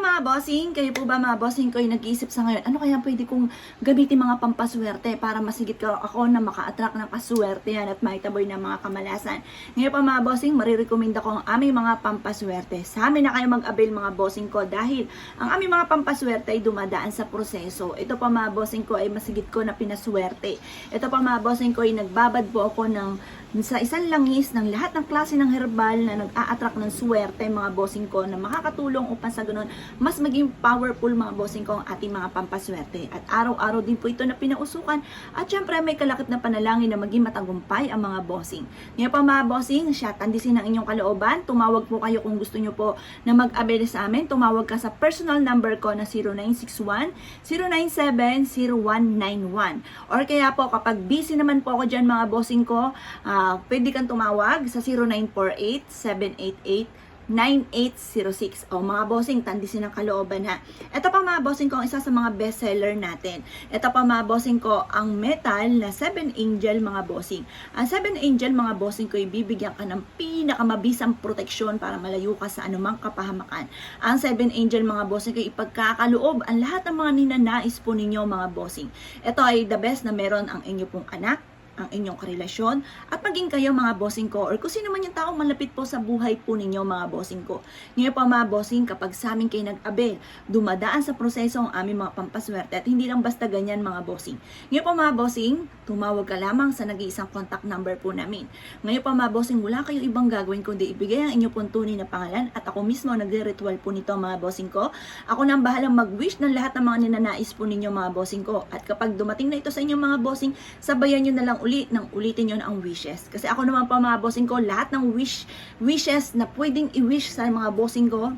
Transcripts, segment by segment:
mga bossing, kayo po ba mga bossing ko nag-iisip sa ngayon, ano kaya pwede kong gamitin mga pampaswerte para masigit ka ako na maka-attract ng kaswerte yan at maitaboy ng mga kamalasan. Ngayon pa mga bossing, marirecommend ako ang aming mga pampaswerte. Sa amin na kayo mag-avail mga bossing ko dahil ang aming mga pampaswerte ay dumadaan sa proseso. Ito pa mga bossing ko ay masigit ko na pinaswerte. Ito pa mga bossing ko ay nagbabad po ako ng sa isang langis ng lahat ng klase ng herbal na nag-a-attract ng swerte mga bossing ko na makakatulong upang sa ganun mas maging powerful mga bossing ko ang ating mga pampaswerte. At araw-araw din po ito na pinausukan at syempre may kalakip na panalangin na maging matagumpay ang mga bossing. Ngayon pa mga bossing, siya tandisin ang inyong kalooban. Tumawag po kayo kung gusto nyo po na mag-abel sa amin. Tumawag ka sa personal number ko na 0961 097 0191. Or kaya po kapag busy naman po ako dyan mga bossing ko, ah, pwede kang tumawag sa 0948 788 9806. O mga bossing, tandisin ang kalooban ha. Ito pa mga bossing ko, ang isa sa mga bestseller natin. Ito pa mga bossing ko, ang metal na 7 angel mga bossing. Ang 7 angel mga bossing ko, ibibigyan ka ng pinakamabisang proteksyon para malayo ka sa anumang kapahamakan. Ang 7 angel mga bossing ko, ipagkakaloob ang lahat ng mga ninanais po ninyo mga bossing. Ito ay the best na meron ang inyo pong anak, ang inyong karelasyon at maging kayo mga bossing ko or kung sino man yung taong malapit po sa buhay po ninyo mga bossing ko. Ngayon pa mga bossing, kapag sa amin kayo nag-abel, dumadaan sa proseso ang aming mga pampaswerte at hindi lang basta ganyan mga bossing. Ngayon pa mga bossing, tumawag ka lamang sa nag-iisang contact number po namin. Ngayon pa mga bossing, wala kayo ibang gagawin kundi ibigay ang inyong pong tunay na pangalan at ako mismo nagre-ritual po nito mga bossing ko. Ako na ang bahalang mag-wish ng lahat ng mga ninanais po ninyo mga bossing ko. At kapag dumating na ito sa inyong mga bossing, sabayan nyo na lang ulit ng ulitin yun ang wishes. Kasi ako naman pa mga bossing ko, lahat ng wish wishes na pwedeng i-wish sa mga bossing ko,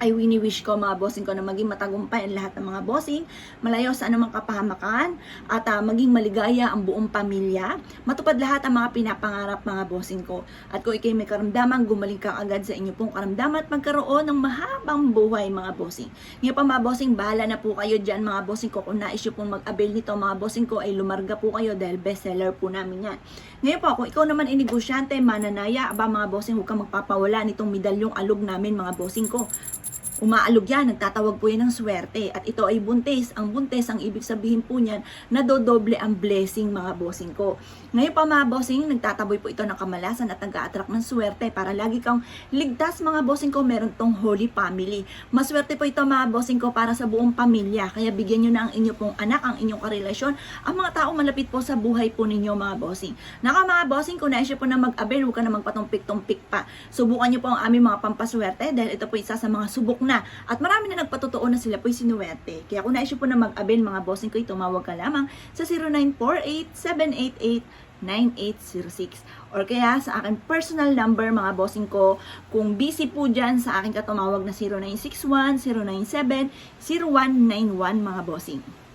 ay wini-wish ko mga bossing ko na maging matagumpay ang lahat ng mga bossing, malayo sa anumang kapahamakan, at ah, maging maligaya ang buong pamilya, matupad lahat ang mga pinapangarap mga bossing ko. At kung ikay may karamdaman, gumaling ka agad sa inyo pong karamdaman at magkaroon ng mahabang buhay mga bossing. Ngayon pa mga bossing, bahala na po kayo dyan mga bossing ko. Kung nais nyo pong mag-avail nito mga bossing ko, ay lumarga po kayo dahil bestseller po namin yan. Ngayon po, kung ikaw naman ay mananaya, aba mga bossing, huwag kang magpapawala nitong medalyong alog namin mga bossing ko. Umaalog yan, nagtatawag po yan ng swerte. At ito ay buntis. Ang buntis, ang ibig sabihin po niyan, nadodoble ang blessing mga bossing ko. Ngayon pa mga bossing, nagtataboy po ito ng kamalasan at nag-a-attract ng swerte para lagi kang ligtas mga bossing ko, meron tong holy family. Maswerte po ito mga bossing ko para sa buong pamilya. Kaya bigyan nyo na ang inyo pong anak, ang inyong karelasyon, ang mga tao malapit po sa buhay po ninyo mga bossing. Naka mga bossing, kung naisyo po na mag-abel, huwag ka na magpatumpik-tumpik pa. Subukan nyo po ang aming mga pampaswerte dahil ito po isa sa mga subok na. At marami na nagpatotoo na sila po'y sinuwerte. Kaya kung naisyo po na mag-avail mga bossing ko, tumawag ka lamang sa 0948-788-9806. Or kaya sa akin personal number mga bossing ko, kung busy po dyan, sa akin ka tumawag na 0961-097-0191 mga bossing.